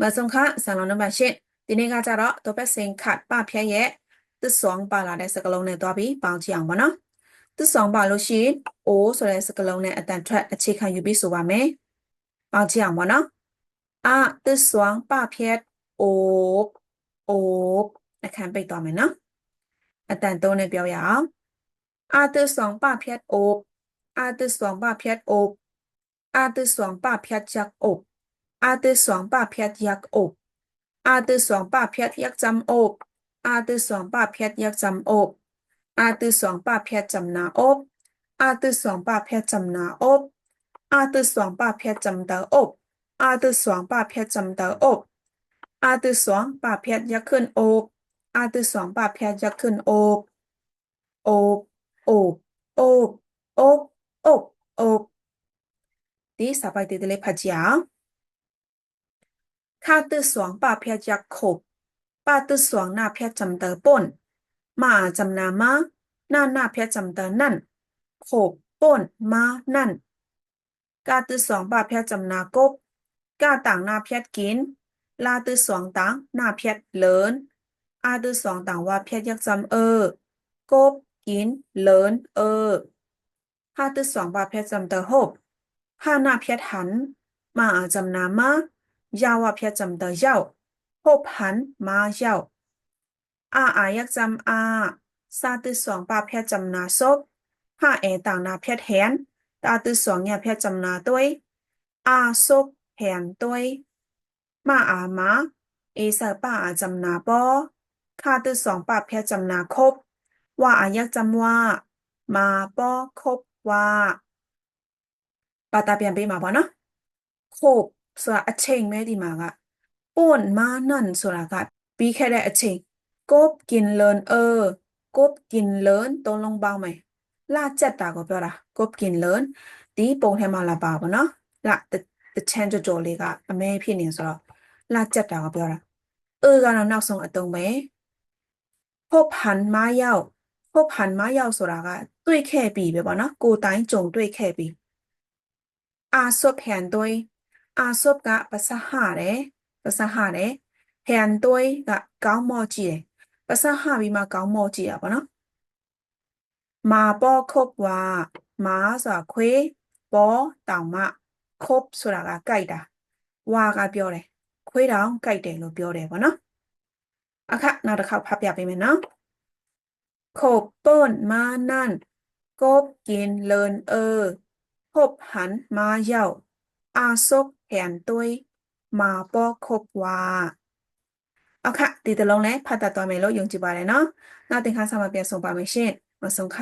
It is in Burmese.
မဆုံးခဆန်လုံးနံပါတ်၈ဒီနေ့ကကြတော့တော့ဘက်စင်ခတ်ပဖြတ်ရဲ့သစ်ဆောင်ပါလာတဲ့စကလုံးနဲ့တွားပြီးပေါင်းကြည့်အောင်ပါနော်သစ်ဆောင်ပါလို့ရှိရင် O ဆိုတဲ့စကလုံးနဲ့အတန်ထွက်အခြေခံယူပြီးဆိုပါမယ်ပေါင်းကြည့်အောင်ပါနော်အသစ်ဆောင်ပဖြတ် O O အခန်းပိတ်သွားမယ်နော်အတန်သုံးနဲ့ပြောရအောင်အသစ်ဆောင်ပဖြတ် O အသစ်ဆောင်ပဖြတ် O အသစ်ဆောင်ပဖြတ်ချက် O 阿得双百撇一屋，阿得双百撇一针屋，阿得双百撇一针屋，阿得双百撇针那屋，阿得双百撇针那屋，阿得双百撇针的屋，阿得双百撇针的屋，阿得双百撇一ขึ้น屋，阿得双百撇一ขึ้น屋，屋屋屋屋屋屋。第三百第的嘞拍讲。他的爽把票加口，把的爽那票怎得本，马怎那么，那那票怎得嫩，口本马嫩，嘎的爽把票怎那个，嘎当那票金，拉的爽当那票 lớn，阿的爽当哇票加怎呃，个金 lớn 呃，哈的爽把票怎得后，哈那票寒，马怎那么。要啊เพียจำ的วพบหันมาเย้าอาอายักจำอาซาตุสองปาเพียจำนาศบห้าเอต่างนาเพียแทนตาตุสองเนี่ยเพียจำนาด้วยอาซบแหนด้วยมาอามาเอเซป้าอาจำนาปอข้าตุสองปาเพียจำนาครบว่าอายักจำว่า มาปอคบว่าปาตาเปลี่ยนไปมาปอเนาะครบ ဆိုတာအချိန်ပဲဒီမှာကပွန်မာနန်ဆိုတာကပြီးခဲ့တဲ့အချိန်ကိုပ်กินเลินเออကိုပ်กินเลินသုံးလုံးပေါင်းမယ်လာကြက်တာကိုပြောတာကိုပ်กินเลินဒီပုံထဲမှာလာပါဘောနော်လာတချမ်းကြော်ကြော်လေးကအမဲဖြစ်နေဆိုတော့လာကြက်တာကိုပြောတာเออကတော့နောက်ဆုံးအတုံးပဲพบหันมาရောက်พบหันมาရောက်ဆိုတာကတွေ့ခဲ့ပြီပဲပေါ့နော်ကိုတိုင်းကြုံတွေ့ခဲ့ပြီအာဆုတ်ဟန်တွေ အာဆုပ်ကပစဟာတယ်ပစဟာတယ်ဟန်သွေးကကောင်းမော့ကြည့်တယ်ပစဟာပြီးမှကောင်းမော့ကြည့်ရပါတော့မာပေါ်ခုပ်ဝါမာဆိုတာခွေးပေါ်တောင်မခုပ်ဆိုတာကကြိုက်တာဝါကပြောတယ်ခွေးတောင်ကြိုက်တယ်လို့ပြောတယ်ပေါ့နော်အခနောက်တစ်ခေါက်ဖတ်ပြပေးမယ်နော်ခုပ်ပွန်မာနန်กบกินเลินเออพบหันมาเย่า อาซกแผนตุยมาปอคบว่าเอาค่ะဒီတလုံးလဲဖတ်တတ်သွားမယ်လို့ယုံကြည်ပါတယ်နော်နောက်သင်ခန်းစာမှာပြန်ဆုံပါမယ်ရှင်မဆုံခ